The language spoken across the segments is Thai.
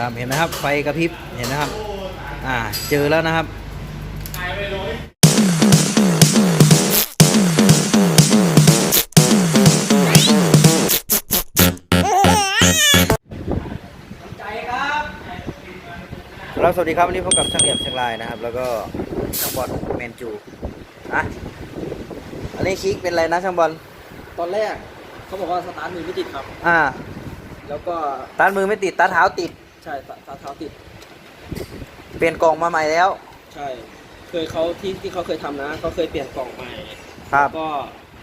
นะครับเห็นไหมครับไฟกระพริบเห็นไหมครับอ่าเจอแล้วนะครับครับสวัสดีครับวันนี้พบกับช่างเหลี่ยมเชียงรายนะครับ แล้วก็ช่างบอลแมนจูอะอันนี้คลิกเป็นอะไรนะช่างบอลตอนแรกเขาบอกว่าสตาร์ทมือไม่ติดครับ อ่า แล้วก็ตัดมือไม่ติดตัดเท้าติด ใช่สตาร์ทเท้าติด เปลี่ยนกล่องมาใหม่แล้ว ใช่เคยเขาที่ที่เขาเคยทำนะเขาเคยเปลี่ยนกล่องใหม่ครับก็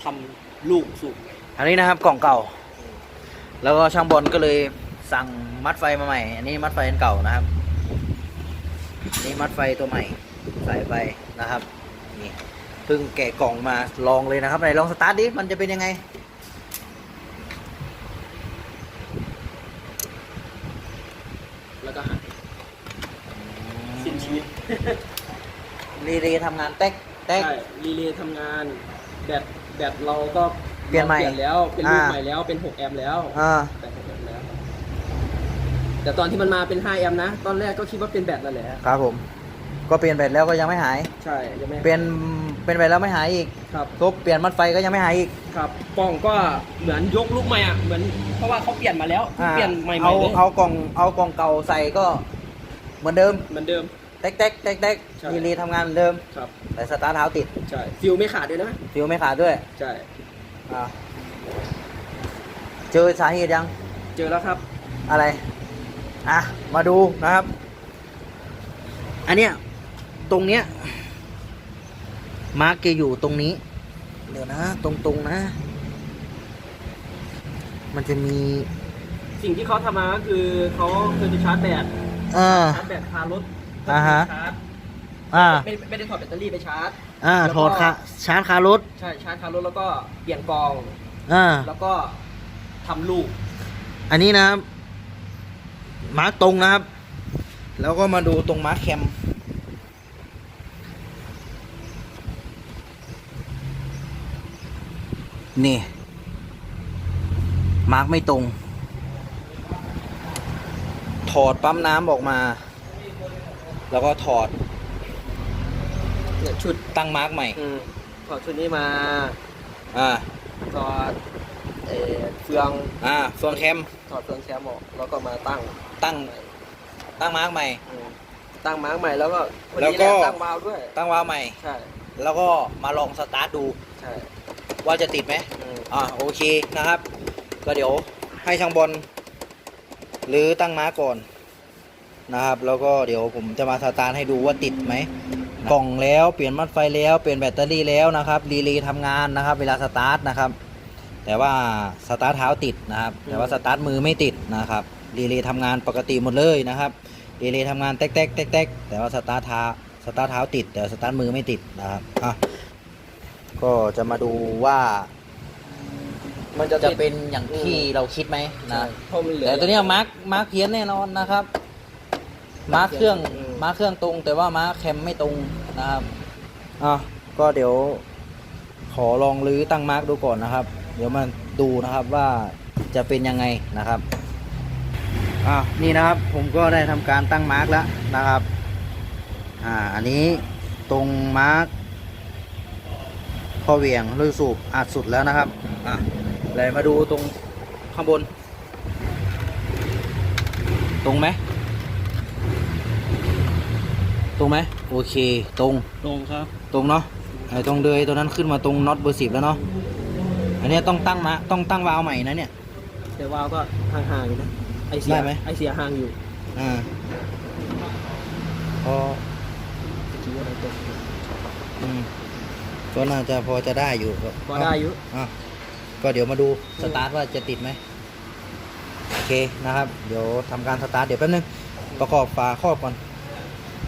ทำลูกสูบอันนี้นะครับกล่องเก่า แล้วก็ช่างบอลก็เลยสั่งมัดไฟมาใหม่ อันนี้มัดไฟอันเก่านะครับนี่มัดไฟตัวใหม่ใส่ไปนะครับนี่เพิ่งแกะกล่องมาลองเลยนะครับไหนลองสตาร์ทดิมันจะเป็นยังไง แล้วก็หายสิ้นชีวิต รีเรย์ทำงานแต๊กแต๊ก ใช่รีเลย์ทำงานแบตแบตเราก็เปลี่ยนใหม่เปลี่ยนแล้วเป็นลูกอ่า ใหม่แล้วเป็น6แอมป์แล้วอ่าแบต6แอมป์แล้วแต่ตอนที่มันมาเป็น5แอมป์นะ ตอนแรกก็คิดว่าเป็นแบตนั่นแหละครับผม ก็เปลี่ยนแบตแล้วก็ยังไม่หาย ใช่ยังไม่เปลี่ยนเป็นแบตแล้วไม่หายอีกครับ ทุบเปลี่ยนมัดไฟก็ยังไม่หายอีกครับกล่องก็เหมือนยกลูกใหม่อะเหมือนเพราะว่าเขาเปลี่ยนมาแล้วอ่าเปลี่ยนใหม่ๆเอาเลยเอากล่องเอากล่องเก่าใส่ก็เหมือนเดิม เหมือนเดิม แต๊กแต๊กแต๊กแต๊กใช่รีเรย์ทำงานเหมือนเดิม ครับแต่สตาร์ทเท้าติด ใช่ฟิลไม่ขาดด้วยนะ ฟิวไม่ขาดด้วยใช่ อ่าเจอสาเหตุยัง เจอแล้วครับ อะไร อะ มาดูนะครับ อันเนี้ย ตรงเนี้ย มาร์กจะอยู่ตรงนี้ เดี๋ยวนะ ตรงๆนะ มันจะมี สิ่งที่เขาทำมาก็คือเขาเคยไปชาร์จแบตเออชาร์จแบตคารถ อ่าฮะ ชาร์จอ่า ไม่ไม่ได้ถอดแบตเตอรี่ไปชาร์จ อ่าแล้วถก็อดคาชาร์จคารถ ใช่ชาร์จคารถแล้วก็เปลี่ยนกอง อ่า แล้วก็ทำลูก อันนี้นะครับมาร์กตรงนะครับ แล้วก็มาดูตรงมาร์กแคมนี่มาร์กไม่ตรง ถอดปั๊มน้ำออกมา แล้วก็ถอดเนี่ยชุดตั้งมาร์กใหม่ อืมถอดชุดนี้มาอ่า ถอดเอ่อเฟืองอ่าเฟืองแคมถอดเฟืองแชมป์ออกแล้วก็มาตั้งตั้งตั้งมาร์กใหม่ อืมตั้งมาร์กใหม่แล้วก็วันแล้วนี้ก็แหละตั้งวาล์วด้วย ตั้งวาล์วใหม่ ใช่แล้วก็มาลองสตาร์ทดูใช่ว่าจะติดไหมอืมอ่าโอเคนะครับ ก็เดี๋ยวให้ช่างบอลหรือตั้งม้าก่อน นะครับ แล้วก็เดี๋ยวผมจะมาสตาร์ทให้ดูว่าติดไหมกล่องแล้วเปลี่ยนมัดไฟแล้วเปลี่ยนแบตเตอรี่แล้วนะครับรีเลย์ทำงานนะครับ เวลาสตาร์ทนะครับ แต่ว่าสตาร์ทเท้าติดนะครับ แต่ว่าสตาร์ทมือไม่ติดนะครับรีเลย์ทำงานปกติหมดเลยนะครับรีเลย์ทำงานแต๊กแต๊กแต๊กแต๊กแต่ว่าสตาร์ทเท้าสตาร์ทเท้าติด แต่สตาร์ทมือไม่ติดนะครับอะก็จะมาดูว่ามันจะจะติดเป็นอย่างที่เราคิดไหมใช่นะเพราะมันเหลือแต่ตัวเนี้ยมาร์คมาร์คเพี้ยนแน่นอนนะครับ มาร์คเครื่องอืมมาร์คเครื่องตรง แต่ว่ามาร์คแคมไม่ตรงนะครับอะก็เดี๋ยว ขอลองรื้อตั้งมาร์คดูก่อนนะครับ เดี๋ยวมาดูนะครับว่าจะเป็นยังไงนะครับอะนี่นะครับผมก็ได้ทำการตั้งมาร์คแล้วนะครับอ่าอันนี้ตรงมาร์คข้อเหวี่ยงลุยสูบอัดสุดแล้วนะครับอะเลยมาดูตรงข้างบน ตรงไหม ตรงไหมโอเค ตรงตรงครับ ตรงเนาะไอ้ตรงเดยตัวนั้นขึ้นมาตรงน็อตเบอร์สิบแล้วเนาะอันเนี้ยต้องตั้งมาต้องตั้งวาล์วใหม่นะเนี่ย แต่วาล์วก็ห่างๆอยู่นะไอเสียได้ไหม ไอเสียห่างอยู่อ่าพอเมื่อกี้อะไรตกอืมก็น่าจะพอจะได้อยู่พอได้อยู่อะก็เดี๋ยวมาดูสตาร์ทว่าจะติดไหมโอเคนะครับ เดี๋ยวทำการสตาร์ทเดี๋ยวแป๊บนึงประกอบฝาครอบก่อน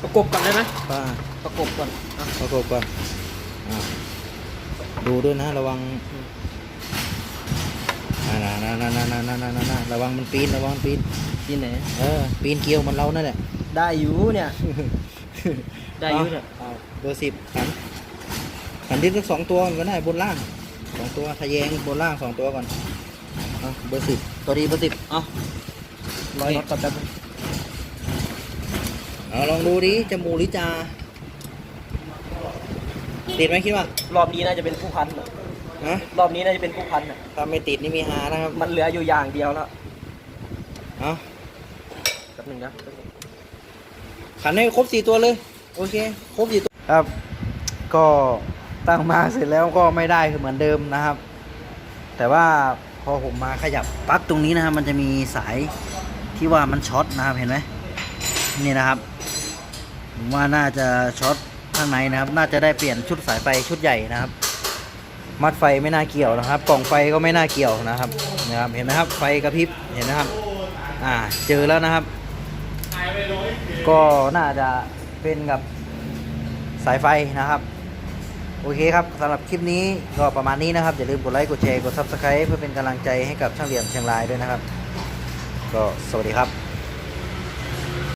ประกบก่อนได้ไหมฝาประกบก่อนอะประกอบก่อนอะดูด้วยนะระวังอ่านะนะนะนะนะนะนะนะนะระวังมันปีนระวังมันปีนที่ไหน เออปีนเกลียวเหมันเรานั่นแหละได้อยู่เนี่ย ได้อยู่เนี่ยเอาเบอร์สิบขันขันดินสักสองตัวก็ได้บนล่างสองตัวทะแยงบนล่างสองตัวก่อนเอาเบอร์สิบตัวดีเบอร์สิบเอาร้อยน็อตก่อนแป๊บนึง เอาลองดูดิจะหมูหรือจาติดไหมคิดว่ารอบนี้น่าจะเป็นผู้พันอะฮะรอบนี้น่าจะเป็นผู้พันอะถ้าไม่ติดนี่มีหานะครับมันเหลืออยู่อย่างเดียวแล้วเอาแป๊บหนึงนะขันให้ครบสี่ตัวเลย โอเค ครบสี่ตัวครับ ก็ตั้งมาเสร็จแล้วก็ไม่ได้คือเหมือนเดิมนะครับ แต่ว่าพอผมมาขยับปลั๊กตรงนี้นะครับมันจะมีสายที่ว่ามันช็อตนะครับเห็นไหมนี่นะครับ ผมว่าน่าจะช็อตข้างในนะครับ น่าจะได้เปลี่ยนชุดสายไฟชุดใหญ่นะครับ มัดไฟไม่น่าเกี่ยวนะครับ กล่องไฟก็ไม่น่าเกี่ยวนะครับนะครับเห็นไหมครับ ไฟกระพริบเห็นนะครับ อ่าเจอแล้วนะครับ ก็น่าจะเป็นกับสายไฟนะครับโอเคครับสำหรับคลิปนี้ก็ประมาณนี้นะครับ อย่าลืมกดไลค์กดแชร์กด Subscribe เพื่อเป็นกำลังใจให้กับช่างเหลี่ยมเชียงรายด้วยนะครับ ก็สวัสดีครับ